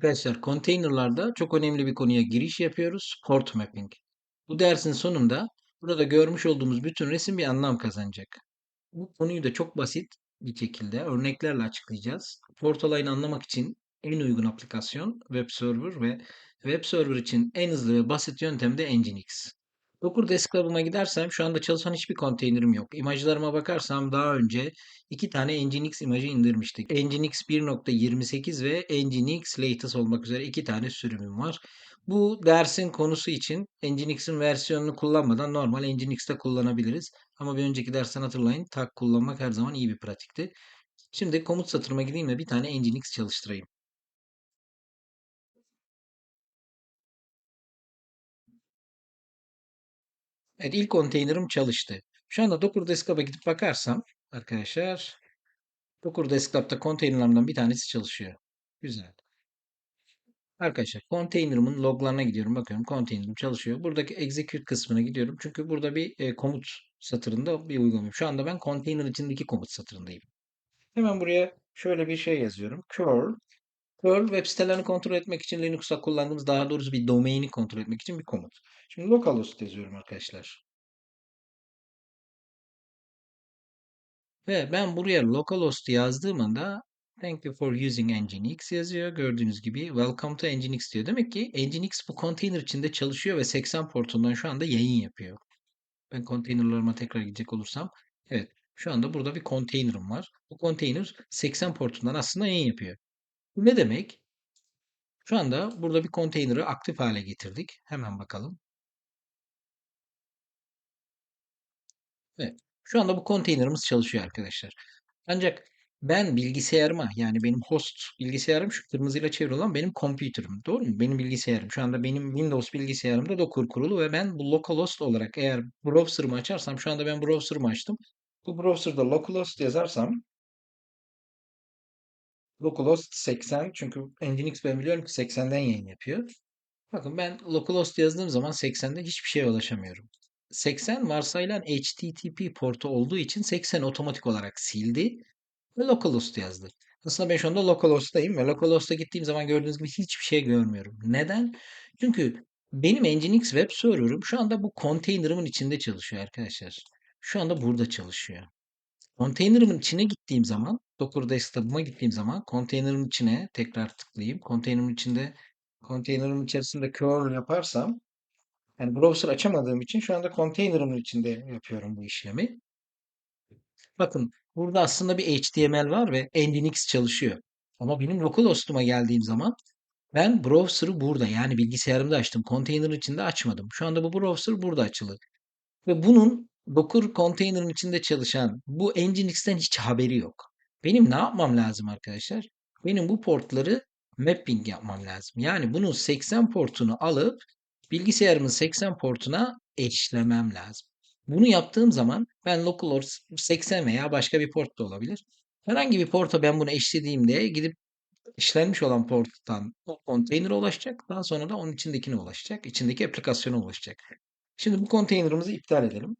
Arkadaşlar container'larda çok önemli bir konuya giriş yapıyoruz. Port mapping. Bu dersin sonunda burada görmüş olduğumuz bütün resim bir anlam kazanacak. Bu konuyu da çok basit bir şekilde örneklerle açıklayacağız. Port olayını anlamak için en uygun aplikasyon web server ve web server için en hızlı ve basit yöntem de Nginx. Docker Desktop'uma gidersem şu anda çalışan hiçbir konteynerim yok. İmajlarıma bakarsam daha önce iki tane Nginx imajı indirmiştik. Nginx 1.28 ve Nginx Latest olmak üzere iki tane sürümüm var. Bu dersin konusu için Nginx'in versiyonunu kullanmadan normal Nginx'te kullanabiliriz. Ama bir önceki dersten hatırlayın tak kullanmak her zaman iyi bir pratikti. Şimdi komut satırıma gideyim ve bir tane Nginx çalıştırayım. Evet ilk konteynerim çalıştı. Şu anda Docker Desktop'a gidip bakarsam arkadaşlar Docker Desktop'ta konteynerlarımdan bir tanesi çalışıyor. Güzel. Arkadaşlar konteynerımın loglarına gidiyorum. Bakıyorum konteynerim çalışıyor. Buradaki execute kısmına gidiyorum. Çünkü burada bir e, komut satırında bir uygulama. Şu anda ben konteyner içindeki komut satırındayım. Hemen buraya şöyle bir şey yazıyorum. curl curl web sitelerini kontrol etmek için Linux'ta kullandığımız daha doğrusu bir domaini kontrol etmek için bir komut. Şimdi localhost yazıyorum arkadaşlar. Ve ben buraya localhost yazdığım anda Thank you for using Nginx yazıyor. Gördüğünüz gibi Welcome to Nginx diyor. Demek ki Nginx bu konteyner içinde çalışıyor ve 80 portundan şu anda yayın yapıyor. Ben konteynerlarıma tekrar gidecek olursam. Evet. Şu anda burada bir konteynerim var. Bu konteyner 80 portundan aslında yayın yapıyor. Bu ne demek? Şu anda burada bir konteyneri aktif hale getirdik. Hemen bakalım. Evet. Şu anda bu konteynerimiz çalışıyor arkadaşlar. Ancak ben bilgisayarıma yani benim host bilgisayarım şu kırmızıyla çevrili olan benim computer'ım. Doğru mu? Benim bilgisayarım. Şu anda benim Windows bilgisayarımda Docker kurulu ve ben bu localhost olarak eğer browser'ımı açarsam şu anda ben browser'ımı açtım. Bu browser'da localhost yazarsam localhost 80 çünkü Nginx ben biliyorum ki 80'den yayın yapıyor. Bakın ben localhost yazdığım zaman 80'de hiçbir şeye ulaşamıyorum. 80 varsayılan HTTP portu olduğu için 80 otomatik olarak sildi ve localhost yazdı. Aslında ben şu anda localhost'tayım ve localhost'a gittiğim zaman gördüğünüz gibi hiçbir şey görmüyorum. Neden? Çünkü benim Nginx web server'ım şu anda bu konteynerımın içinde çalışıyor arkadaşlar. Şu anda burada çalışıyor. Konteynerımın içine gittiğim zaman, Docker Desktop'ıma gittiğim zaman konteynerin içine tekrar tıklayayım. Konteynerin içinde konteynerin içerisinde curl yaparsam yani browser açamadığım için şu anda konteynerimın içinde yapıyorum bu işlemi. Bakın burada aslında bir HTML var ve Nginx çalışıyor. Ama benim localhost'uma geldiğim zaman ben browser'ı burada yani bilgisayarımda açtım. Konteynerin içinde açmadım. Şu anda bu browser burada açılı. Ve bunun Docker konteynerin içinde çalışan bu Nginx'ten hiç haberi yok. Benim ne yapmam lazım arkadaşlar? Benim bu portları mapping yapmam lazım. Yani bunun 80 portunu alıp bilgisayarımın 80 portuna eşlemem lazım. Bunu yaptığım zaman ben localhost 80 veya başka bir port da olabilir. Herhangi bir porta ben bunu eşlediğimde gidip işlenmiş olan porttan o konteynere ulaşacak. Daha sonra da onun içindekine ulaşacak. İçindeki aplikasyona ulaşacak. Şimdi bu konteynerimizi iptal edelim.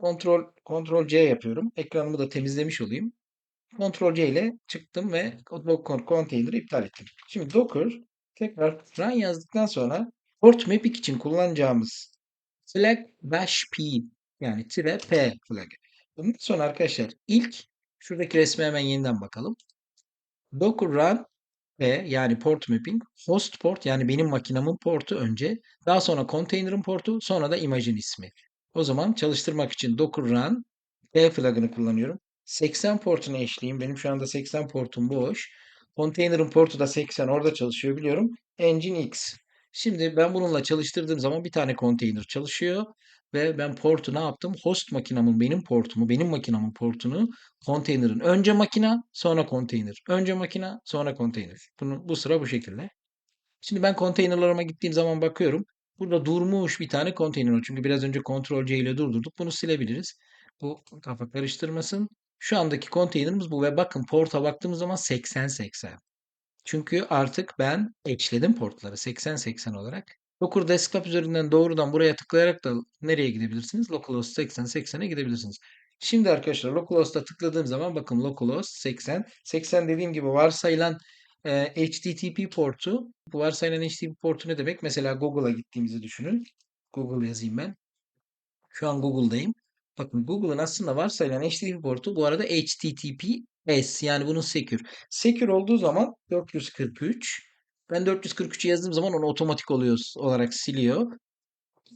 Kontrol Kontrol C yapıyorum. Ekranımı da temizlemiş olayım. Kontrol C ile çıktım ve Docker konteyneri iptal ettim. Şimdi Docker tekrar run yazdıktan sonra port mapping için kullanacağımız flag dash p yani tire p flag. Bundan sonra arkadaşlar ilk şuradaki resme hemen yeniden bakalım. Docker run ve yani port mapping host port yani benim makinamın portu önce daha sonra container'ın portu sonra da imajın ismi. O zaman çalıştırmak için docker run p flagını kullanıyorum. 80 portunu eşleyeyim. Benim şu anda 80 portum boş. Container'ın portu da 80 orada çalışıyor biliyorum. Nginx. Şimdi ben bununla çalıştırdığım zaman bir tane container çalışıyor ve ben portu ne yaptım? Host makinamın benim portumu, benim makinamın portunu konteynerin önce makina, sonra konteyner. Önce makina, sonra konteyner. Bunu, bu sıra bu şekilde. Şimdi ben konteynerlarıma gittiğim zaman bakıyorum. Burada durmuş bir tane konteyner. Çünkü biraz önce Ctrl C ile durdurduk. Bunu silebiliriz. Bu kafa karıştırmasın. Şu andaki konteynerimiz bu ve bakın porta baktığımız zaman 80-80. Çünkü artık ben eşledim portları 80-80 olarak. Docker Desktop üzerinden doğrudan buraya tıklayarak da nereye gidebilirsiniz? Localhost 80-80'e gidebilirsiniz. Şimdi arkadaşlar localhost'a tıkladığım zaman bakın localhost 80. 80 dediğim gibi varsayılan e, HTTP portu. Bu varsayılan HTTP portu ne demek? Mesela Google'a gittiğimizi düşünün. Google yazayım ben. Şu an Google'dayım. Bakın Google'ın aslında varsayılan HTTP portu bu arada HTTPS yani bunun secure. Secure olduğu zaman 443. Ben 443'ü yazdığım zaman onu otomatik oluyor olarak siliyor.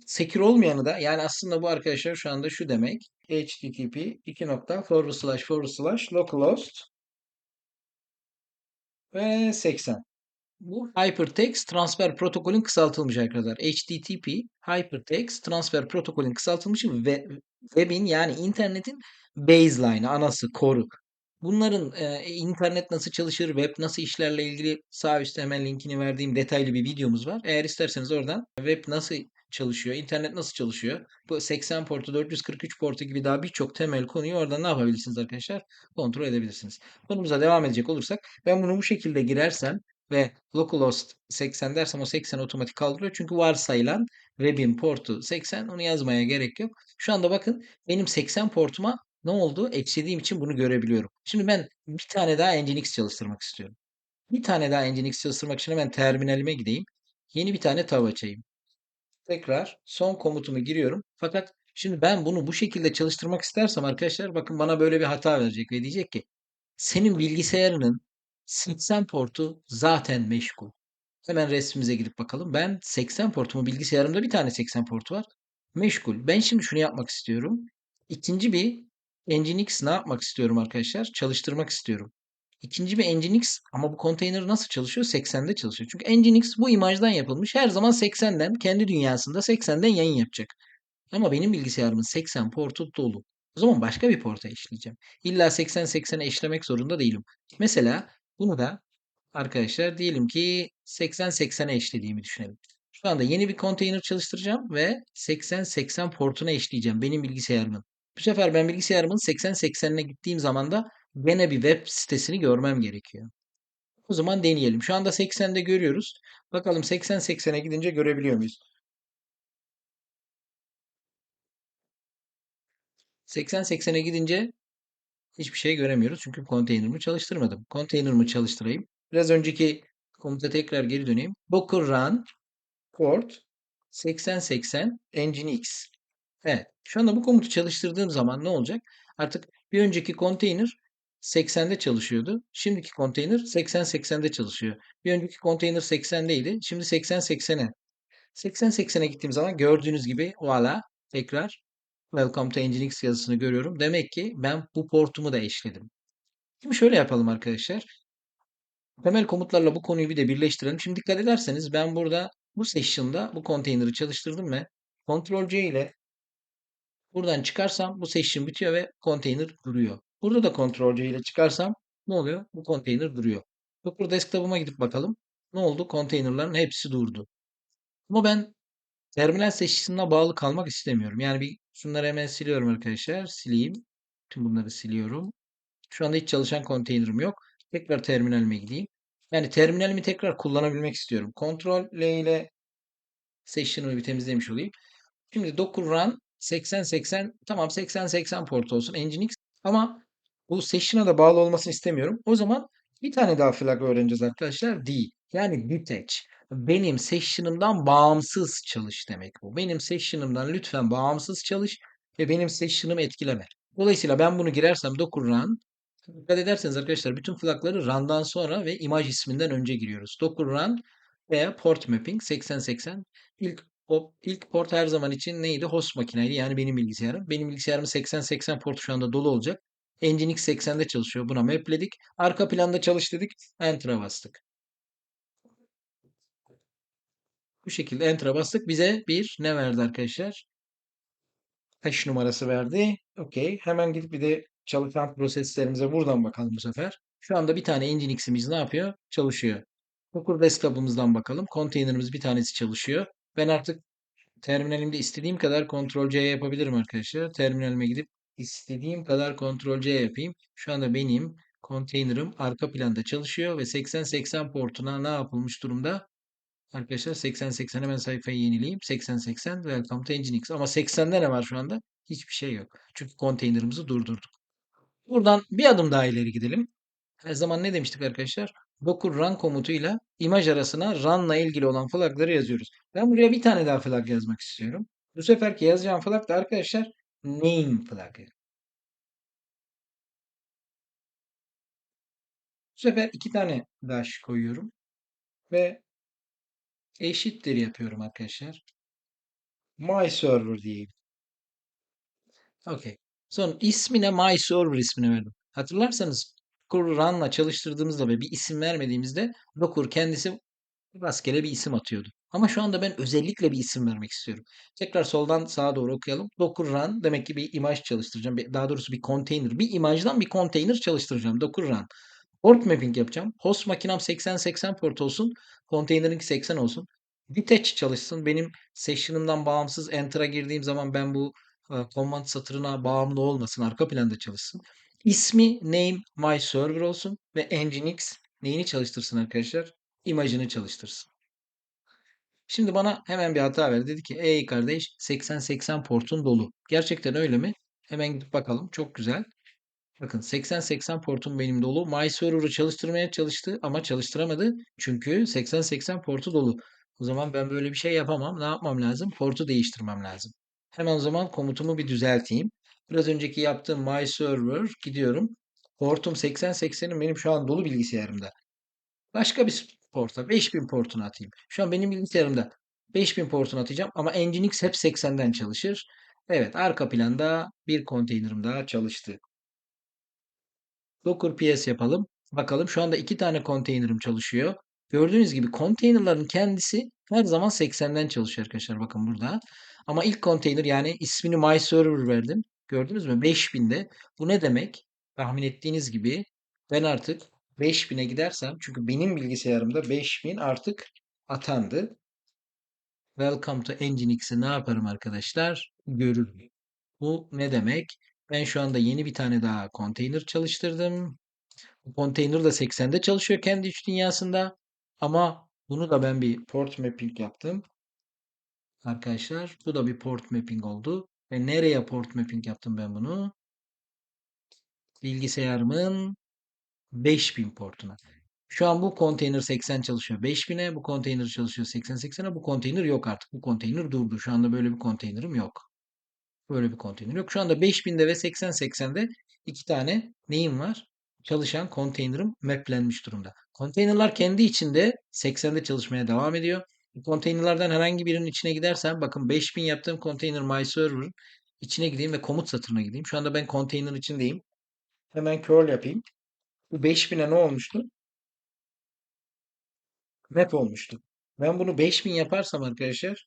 Secure olmayanı da yani aslında bu arkadaşlar şu anda şu demek. HTTP 2 nokta forward slash forward slash localhost ve 80. Bu Hypertext Transfer Protokolün kısaltılmış arkadaşlar. HTTP Hypertext Transfer Protokolün kısaltılmışı ve web'in yani internetin baseline'ı, anası, koru. Bunların e, internet nasıl çalışır, web nasıl işlerle ilgili sağ üstte hemen linkini verdiğim detaylı bir videomuz var. Eğer isterseniz oradan web nasıl çalışıyor, internet nasıl çalışıyor, bu 80 portu, 443 portu gibi daha birçok temel konuyu oradan ne yapabilirsiniz arkadaşlar? Kontrol edebilirsiniz. Konumuza devam edecek olursak ben bunu bu şekilde girersem ve localhost 80 dersem o 80 otomatik kaldırıyor. Çünkü varsayılan web'in portu 80 onu yazmaya gerek yok. Şu anda bakın benim 80 portuma ne oldu? Eklediğim için bunu görebiliyorum. Şimdi ben bir tane daha Nginx çalıştırmak istiyorum. Bir tane daha Nginx çalıştırmak için hemen terminalime gideyim. Yeni bir tane tab açayım. Tekrar son komutumu giriyorum. Fakat şimdi ben bunu bu şekilde çalıştırmak istersem arkadaşlar bakın bana böyle bir hata verecek ve diyecek ki senin bilgisayarının 80 portu zaten meşgul. Hemen resmimize gidip bakalım. Ben 80 portumu bilgisayarımda bir tane 80 portu var. Meşgul. Ben şimdi şunu yapmak istiyorum. İkinci bir Nginx ne yapmak istiyorum arkadaşlar? Çalıştırmak istiyorum. İkinci bir Nginx ama bu konteyner nasıl çalışıyor? 80'de çalışıyor. Çünkü Nginx bu imajdan yapılmış. Her zaman 80'den kendi dünyasında 80'den yayın yapacak. Ama benim bilgisayarımın 80 portu dolu. O zaman başka bir porta eşleyeceğim. İlla 80-80'e eşlemek zorunda değilim. Mesela bunu da arkadaşlar diyelim ki 80-80'e eşlediğimi düşünelim. Şu anda yeni bir konteyner çalıştıracağım ve 80-80 portuna eşleyeceğim benim bilgisayarımın. Bu sefer ben bilgisayarımın 80-80'ine gittiğim zaman da gene bir web sitesini görmem gerekiyor. O zaman deneyelim. Şu anda 80'de görüyoruz. Bakalım 80-80'e gidince görebiliyor muyuz? 80-80'e gidince hiçbir şey göremiyoruz. Çünkü konteynerimi çalıştırmadım. Konteynerimi çalıştırayım. Biraz önceki komuta tekrar geri döneyim. Docker run port 8080 nginx. Evet. Şu anda bu komutu çalıştırdığım zaman ne olacak? Artık bir önceki konteyner 80'de çalışıyordu. Şimdiki konteyner 80-80'de çalışıyor. Bir önceki konteyner 80'deydi. Şimdi 80-80'e. 80-80'e gittiğim zaman gördüğünüz gibi voila tekrar Welcome to Nginx yazısını görüyorum. Demek ki ben bu portumu da eşledim. Şimdi şöyle yapalım arkadaşlar. Temel komutlarla bu konuyu bir de birleştirelim. Şimdi dikkat ederseniz ben burada bu session'da bu konteyneri çalıştırdım ve Ctrl C ile buradan çıkarsam bu session bitiyor ve konteyner duruyor. Burada da Ctrl C ile çıkarsam ne oluyor? Bu konteyner duruyor. Docker desktop'uma gidip bakalım. Ne oldu? Konteynerların hepsi durdu. Ama ben terminal session'ına bağlı kalmak istemiyorum. Yani bir şunları hemen siliyorum arkadaşlar. Sileyim. Tüm bunları siliyorum. Şu anda hiç çalışan konteynerim yok. Tekrar terminalime gideyim. Yani terminalimi tekrar kullanabilmek istiyorum. Ctrl L ile session'ımı bir temizlemiş olayım. Şimdi docker run 8080 tamam 8080 port olsun Nginx ama bu session'a da bağlı olmasını istemiyorum. O zaman bir tane daha flag öğreneceğiz arkadaşlar. D yani detach. Benim session'ımdan bağımsız çalış demek bu. Benim session'ımdan lütfen bağımsız çalış ve benim session'ımı etkileme. Dolayısıyla ben bunu girersem docker run Dikkat ederseniz arkadaşlar bütün flagları run'dan sonra ve imaj isminden önce giriyoruz. Docker run veya port mapping 8080 ilk o ilk port her zaman için neydi? Host makineydi. Yani benim bilgisayarım. Benim bilgisayarım 8080 portu şu anda dolu olacak. Nginx 80'de çalışıyor. Buna mapledik. Arka planda çalış dedik. Enter'a bastık. Bu şekilde Enter'a bastık. Bize bir ne verdi arkadaşlar? Hash numarası verdi. Okey. Hemen gidip bir de çalışan proseslerimize buradan bakalım bu sefer. Şu anda bir tane Nginx'imiz ne yapıyor? Çalışıyor. Docker desktop'ımızdan bakalım. Konteynerimiz bir tanesi çalışıyor. Ben artık terminalimde istediğim kadar Ctrl C yapabilirim arkadaşlar. Terminalime gidip istediğim kadar Ctrl C yapayım. Şu anda benim konteynerim arka planda çalışıyor ve 8080 portuna ne yapılmış durumda? Arkadaşlar 8080 hemen sayfayı yenileyeyim. 8080 Welcome to Nginx. Ama 80'de ne var şu anda? Hiçbir şey yok. Çünkü konteynerimizi durdurduk. Buradan bir adım daha ileri gidelim. Her zaman ne demiştik arkadaşlar? docker run komutuyla imaj arasına run'la ilgili olan flagları yazıyoruz. Ben buraya bir tane daha flag yazmak istiyorum. Bu seferki yazacağım flag da arkadaşlar name flagı. Bu sefer iki tane dash koyuyorum ve eşittir yapıyorum arkadaşlar. My server diyeyim. Okey. Son ismine my server ismini verdim. Hatırlarsanız Docker run'la çalıştırdığımızda ve bir isim vermediğimizde Docker kendisi rastgele bir isim atıyordu. Ama şu anda ben özellikle bir isim vermek istiyorum. Tekrar soldan sağa doğru okuyalım. Docker run demek ki bir imaj çalıştıracağım. Daha doğrusu bir container. Bir imajdan bir container çalıştıracağım. Docker run. Port mapping yapacağım. Host makinam 80-80 port olsun. Container'ınki 80 olsun. Detach çalışsın. Benim session'ımdan bağımsız enter'a girdiğim zaman ben bu command satırına bağımlı olmasın. Arka planda çalışsın. İsmi name my server olsun ve nginx neyini çalıştırsın arkadaşlar? İmajını çalıştırsın. Şimdi bana hemen bir hata verdi. Dedi ki ey kardeş 80-80 portun dolu. Gerçekten öyle mi? Hemen gidip bakalım. Çok güzel. Bakın 80-80 portum benim dolu. My server'ı çalıştırmaya çalıştı ama çalıştıramadı. Çünkü 80-80 portu dolu. O zaman ben böyle bir şey yapamam. Ne yapmam lazım? Portu değiştirmem lazım. Hemen o zaman komutumu bir düzelteyim. Biraz önceki yaptığım my server gidiyorum. Portum 80-80'im benim şu an dolu bilgisayarımda. Başka bir porta 5000 portunu atayım. Şu an benim bilgisayarımda 5000 portunu atacağım ama Nginx hep 80'den çalışır. Evet arka planda bir konteynerim daha çalıştı. Docker PS yapalım. Bakalım şu anda iki tane konteynerim çalışıyor. Gördüğünüz gibi konteynerların kendisi her zaman 80'den çalışıyor arkadaşlar. Bakın burada. Ama ilk konteyner yani ismini my server verdim. Gördünüz mü? 5000'de. Bu ne demek? Tahmin ettiğiniz gibi ben artık 5000'e gidersem çünkü benim bilgisayarımda 5000 artık atandı. Welcome to Nginx'i ne yaparım arkadaşlar? Görürüm. Bu ne demek? Ben şu anda yeni bir tane daha konteyner çalıştırdım. Bu konteyner de 80'de çalışıyor kendi iç dünyasında. Ama bunu da ben bir port mapping yaptım. Arkadaşlar bu da bir port mapping oldu. Ve nereye port mapping yaptım ben bunu? Bilgisayarımın 5000 portuna. Şu an bu konteyner 80 çalışıyor 5000'e, bu konteyner çalışıyor 80-80'e. Bu konteyner yok artık. Bu konteyner durdu. Şu anda böyle bir konteynerim yok. Böyle bir konteyner yok. Şu anda 5000'de ve 80-80'de iki tane neyim var? Çalışan konteynerim maplenmiş durumda. Konteynerlar kendi içinde 80'de çalışmaya devam ediyor. Konteynerlardan herhangi birinin içine gidersem bakın 5000 yaptığım konteyner my server içine gideyim ve komut satırına gideyim. Şu anda ben konteyner içindeyim. Hemen curl yapayım. Bu 5000'e ne olmuştu? Map olmuştu. Ben bunu 5000 yaparsam arkadaşlar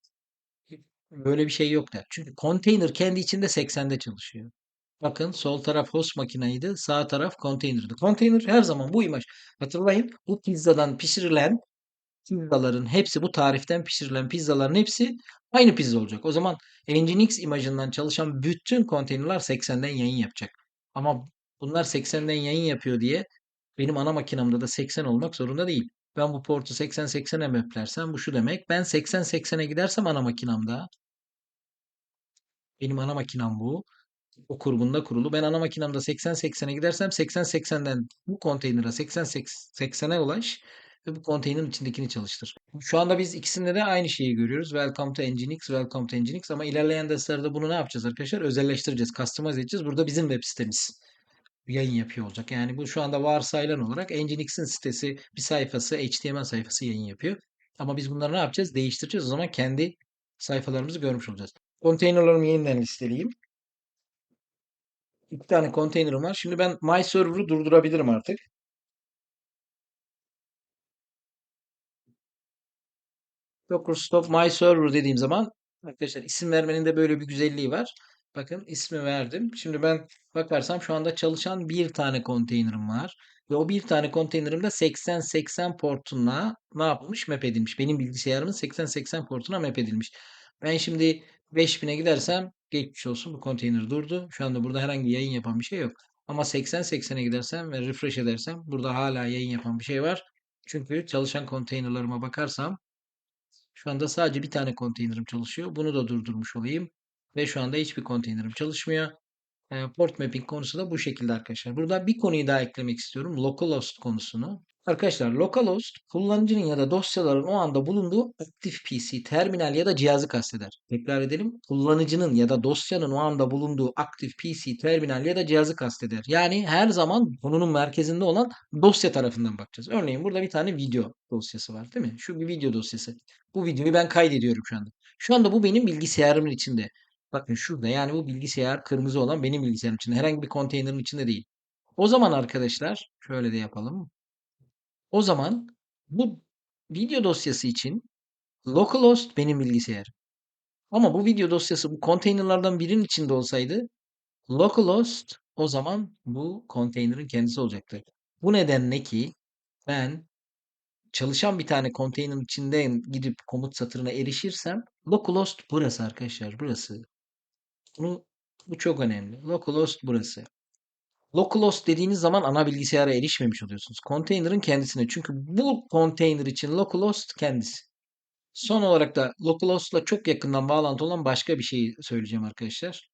böyle bir şey yok der. Çünkü konteyner kendi içinde 80'de çalışıyor. Bakın sol taraf host makinaydı, sağ taraf konteynerdi. Konteyner her zaman bu imaj. Hatırlayın bu pizzadan pişirilen pizzaların hepsi bu tariften pişirilen pizzaların hepsi aynı pizza olacak. O zaman Nginx imajından çalışan bütün konteynerlar 80'den yayın yapacak. Ama bunlar 80'den yayın yapıyor diye benim ana makinamda da 80 olmak zorunda değil. Ben bu portu 80-80'e maplersem bu şu demek. Ben 80-80'e gidersem ana makinamda benim ana makinam bu. O kurbunda kurulu. Ben ana makinamda 80-80'e gidersem 80-80'den bu konteynere 80-80'e ulaş ve bu konteynerin içindekini çalıştır. Şu anda biz ikisinde de aynı şeyi görüyoruz. Welcome to Nginx, Welcome to Nginx ama ilerleyen derslerde bunu ne yapacağız arkadaşlar? Özelleştireceğiz, customize edeceğiz. Burada bizim web sitemiz yayın yapıyor olacak. Yani bu şu anda varsayılan olarak Nginx'in sitesi bir sayfası, HTML sayfası yayın yapıyor. Ama biz bunları ne yapacağız? Değiştireceğiz. O zaman kendi sayfalarımızı görmüş olacağız. Konteynerlarımı yeniden listeleyeyim. İki tane konteynerim var. Şimdi ben my server'ı durdurabilirim artık. Docker my server dediğim zaman arkadaşlar isim vermenin de böyle bir güzelliği var. Bakın ismi verdim. Şimdi ben bakarsam şu anda çalışan bir tane konteynerim var. Ve o bir tane konteynerimde 80-80 portuna ne yapılmış? Map edilmiş. Benim bilgisayarımın 80-80 portuna map edilmiş. Ben şimdi 5000'e gidersem geçmiş olsun bu konteyner durdu. Şu anda burada herhangi yayın yapan bir şey yok. Ama 80-80'e gidersem ve refresh edersem burada hala yayın yapan bir şey var. Çünkü çalışan konteynerlarıma bakarsam şu anda sadece bir tane konteynerim çalışıyor. Bunu da durdurmuş olayım. Ve şu anda hiçbir konteynerim çalışmıyor. Port mapping konusu da bu şekilde arkadaşlar. Burada bir konuyu daha eklemek istiyorum. Localhost konusunu. Arkadaşlar localhost kullanıcının ya da dosyaların o anda bulunduğu aktif PC, terminal ya da cihazı kasteder. Tekrar edelim. Kullanıcının ya da dosyanın o anda bulunduğu aktif PC, terminal ya da cihazı kasteder. Yani her zaman konunun merkezinde olan dosya tarafından bakacağız. Örneğin burada bir tane video dosyası var değil mi? Şu bir video dosyası. Bu videoyu ben kaydediyorum şu anda. Şu anda bu benim bilgisayarımın içinde. Bakın şurada yani bu bilgisayar kırmızı olan benim bilgisayarım içinde. Herhangi bir konteynerin içinde değil. O zaman arkadaşlar şöyle de yapalım. O zaman bu video dosyası için localhost benim bilgisayarım. Ama bu video dosyası bu konteynerlardan birinin içinde olsaydı localhost o zaman bu konteynerin kendisi olacaktı. Bu nedenle ki ben çalışan bir tane konteynerin içinden gidip komut satırına erişirsem localhost burası arkadaşlar burası. Bunu, bu çok önemli. Localhost burası. Localhost dediğiniz zaman ana bilgisayara erişmemiş oluyorsunuz. Container'ın kendisine. Çünkü bu container için localhost kendisi. Son olarak da localhost'la çok yakından bağlantı olan başka bir şey söyleyeceğim arkadaşlar.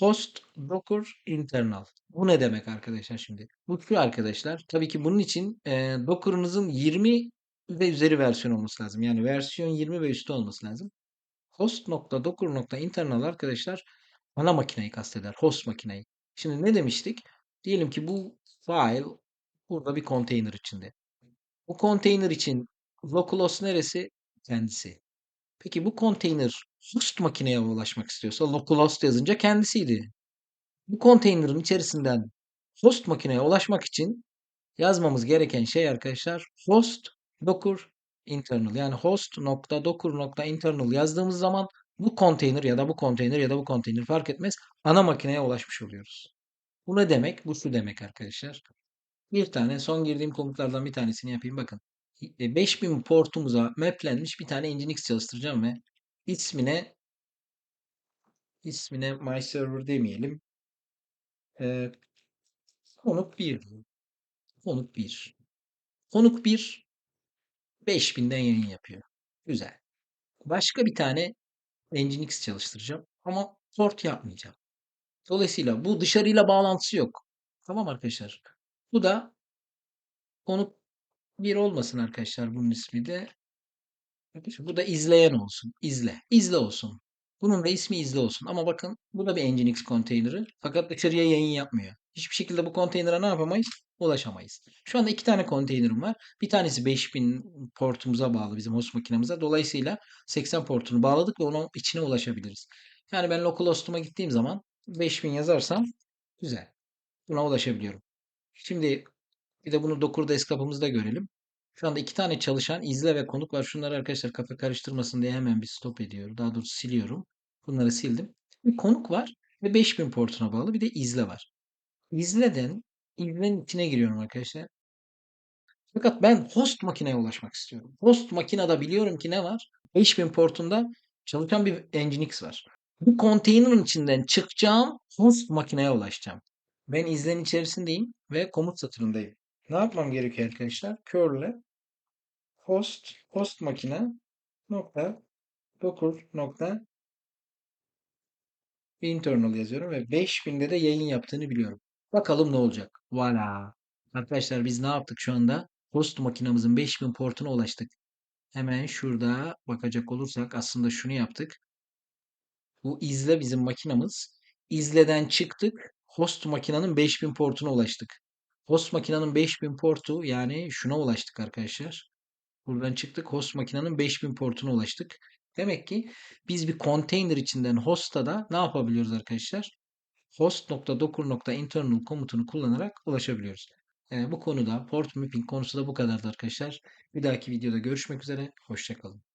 Host Docker Internal. Bu ne demek arkadaşlar şimdi? Bu şu arkadaşlar. Tabii ki bunun için e, Docker'ınızın 20 ve üzeri versiyon olması lazım. Yani versiyon 20 ve üstü olması lazım. Host.docker.internal arkadaşlar ana makineyi kasteder. Host makineyi. Şimdi ne demiştik? Diyelim ki bu file burada bir konteyner içinde. Bu konteyner için localhost neresi? Kendisi. Peki bu konteyner host makineye ulaşmak istiyorsa localhost yazınca kendisiydi. Bu konteynerin içerisinden host makineye ulaşmak için yazmamız gereken şey arkadaşlar host docker internal yani host nokta docker nokta internal yazdığımız zaman bu konteyner ya da bu konteyner ya da bu konteyner fark etmez ana makineye ulaşmış oluyoruz. Bu ne demek? Bu şu demek arkadaşlar. Bir tane son girdiğim komutlardan bir tanesini yapayım. Bakın. 5000 portumuza maplenmiş bir tane Nginx çalıştıracağım ve ismine ismine my server demeyelim. Ee, konuk 1. Konuk 1. Konuk 1 5000'den yayın yapıyor. Güzel. Başka bir tane Nginx çalıştıracağım ama port yapmayacağım. Dolayısıyla bu dışarıyla bağlantısı yok. Tamam arkadaşlar. Bu da konuk bir olmasın arkadaşlar bunun ismi de. Bu da izleyen olsun. İzle. İzle olsun. Bunun da ismi izle olsun. Ama bakın bu da bir Nginx konteyneri. Fakat dışarıya yayın yapmıyor. Hiçbir şekilde bu konteynere ne yapamayız? Ulaşamayız. Şu anda iki tane konteynerim var. Bir tanesi 5000 portumuza bağlı bizim host makinemize. Dolayısıyla 80 portunu bağladık ve onun içine ulaşabiliriz. Yani ben localhost'uma gittiğim zaman 5000 yazarsam güzel. Buna ulaşabiliyorum. Şimdi bir de bunu Docker Desktop'ımızda görelim. Şu anda iki tane çalışan izle ve konuk var. Şunları arkadaşlar kafa karıştırmasın diye hemen bir stop ediyorum. Daha doğrusu siliyorum. Bunları sildim. Bir konuk var ve 5000 portuna bağlı bir de izle var. İzleden izlenin içine giriyorum arkadaşlar. Fakat ben host makineye ulaşmak istiyorum. Host makinede biliyorum ki ne var? 5000 portunda çalışan bir Nginx var. Bu konteynerin içinden çıkacağım host makineye ulaşacağım. Ben izlenin içerisindeyim ve komut satırındayım. Ne yapmam gerekiyor arkadaşlar? Curl'le host host makine nokta docker nokta internal yazıyorum ve 5000'de de yayın yaptığını biliyorum. Bakalım ne olacak. Voilà. Arkadaşlar biz ne yaptık şu anda? Host makinamızın 5000 portuna ulaştık. Hemen şurada bakacak olursak aslında şunu yaptık. Bu izle bizim makinamız. İzleden çıktık. Host makinenin 5000 portuna ulaştık. Host makinenin 5000 portu yani şuna ulaştık arkadaşlar. Buradan çıktık. Host makinenin 5000 portuna ulaştık. Demek ki biz bir konteyner içinden host'a da ne yapabiliyoruz arkadaşlar? host.docker.internal komutunu kullanarak ulaşabiliyoruz. Yani bu konuda port mapping konusu da bu kadardı arkadaşlar. Bir dahaki videoda görüşmek üzere. Hoşçakalın.